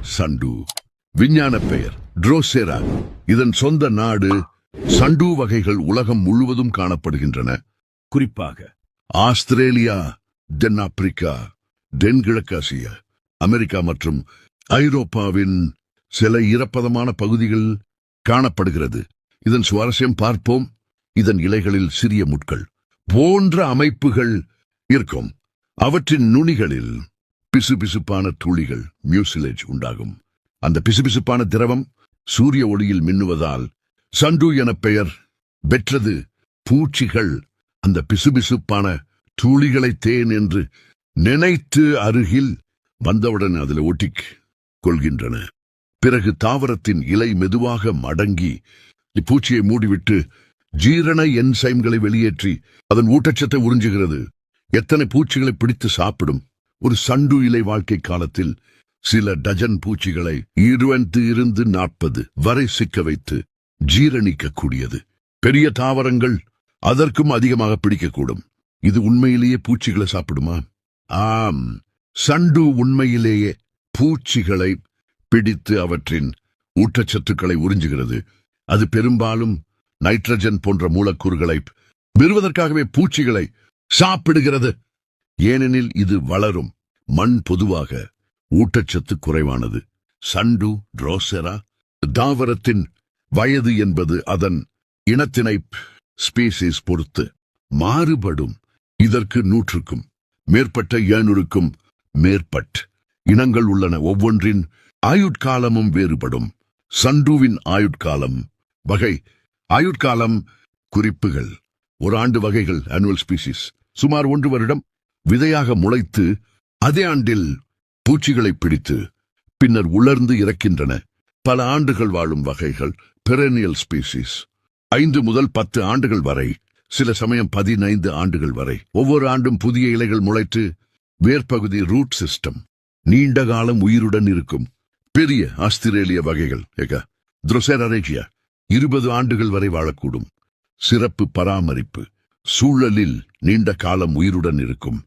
சண்டு. விஞ்ஞான பெயர் ட்ரோசெரா இதன் சொந்த நாடு சண்டு வகைகள் உலகம் முழுவதும் காணப்படுகின்றன. குறிப்பாக ஆஸ்திரேலியா தென்னாப்பிரிக்கா தென்கிழக்காசியா அமெரிக்கா மற்றும் ஐரோப்பாவின் சில ஈரப்பதமான பகுதிகள் காணப்படுகிறது. இதன் சுவாரஸ்யம் பார்ப்போம். இதன் இலைகளில் சிறிய முட்கள் போன்ற அமைப்புகள் இருக்கும். அவற்றின் நுனிகளில் பிசுபிசுப்பான துளிகள் மியூசிலேஜ் உண்டாகும். அந்த பிசுபிசுப்பான திரவம் சூரிய ஒளியில் மின்னுவதால் சண்டு என பெயர் பெற்றது. பூச்சிகள் அந்த பிசுபிசுப்பான துளிகளை தேன் என்று நினைத்து அருகில் வந்தவுடன் அதில் ஒட்டிக் கொள்கின்றன. பிறகு தாவரத்தின் இலை மெதுவாக மடங்கி இப்பூச்சியை மூடிவிட்டு ஜீரண என்சைம்களை வெளியேற்றி அதன் ஊட்டச்சத்தை உறிஞ்சுகிறது. எத்தனை பூச்சிகளை பிடித்து சாப்பிடும்? ஒரு சண்டு இலை வாழ்க்கை காலத்தில் சில டஜன் பூச்சிகளை இருபது இருந்து நாற்பது வரை சிக்க வைத்து ஜீரணிக்கக்கூடியது. பெரிய தாவரங்கள் அதற்கும் அதிகமாக பிடிக்கக்கூடும். இது உண்மையிலேயே பூச்சிகளை சாப்பிடுமா? ஆம். சண்டு உண்மையிலேயே பூச்சிகளை பிடித்து அவற்றின் ஊட்டச்சத்துக்களை உறிஞ்சுகிறது. அது பெரும்பாலும் நைட்ரஜன் போன்ற மூலக்கூறுகளை பெறுவதற்காகவே பூச்சிகளை சாப்பிடுகிறது. ஏனெனில் இது வளரும். மண் பொதுவாக ஊட்டச்சத்து குறைவானது. சண்டு ட்ரோசெரா தாவரத்தின் வயது என்பது அதன் இனத்தினை ஸ்பீசிஸ் பொறுத்து மாறுபடும். இதற்கு நூற்றுக்கும் மேற்பட்ட ஏழுக்கும் மேற்பட் இனங்கள் உள்ளன. ஒவ்வொன்றின் ஆயுட்காலமும் வேறுபடும். சண்டுவின் ஆயுட்காலம் வகை ஆயுட்காலம் குறிப்புகள். ஒரு ஆண்டு வகைகள் அனுவல் ஸ்பீசிஸ் சுமார் ஒன்று வருடம். விதையாக முளைத்து அதே ஆண்டில் பூச்சிகளை பிடித்து பின்னர் உலர்ந்து இறக்கின்றன. பல ஆண்டுகள் வாழும் வகைகள் பெரேனியல் ஸ்பீசிஸ் ஐந்து முதல் பத்து ஆண்டுகள் வரை சில சமயம் பதினைந்து ஆண்டுகள் வரை. ஒவ்வொரு ஆண்டும் புதிய இலைகள் முளைத்து வேர்பகுதி ரூட் சிஸ்டம் நீண்ட காலம் உயிருடன் இருக்கும். பெரிய ஆஸ்திரேலிய வகைகள் இருபது ஆண்டுகள் வரை வாழக்கூடும். சிறப்பு பராமரிப்பு சூழலில் நீண்ட காலம் உயிருடன் இருக்கும்.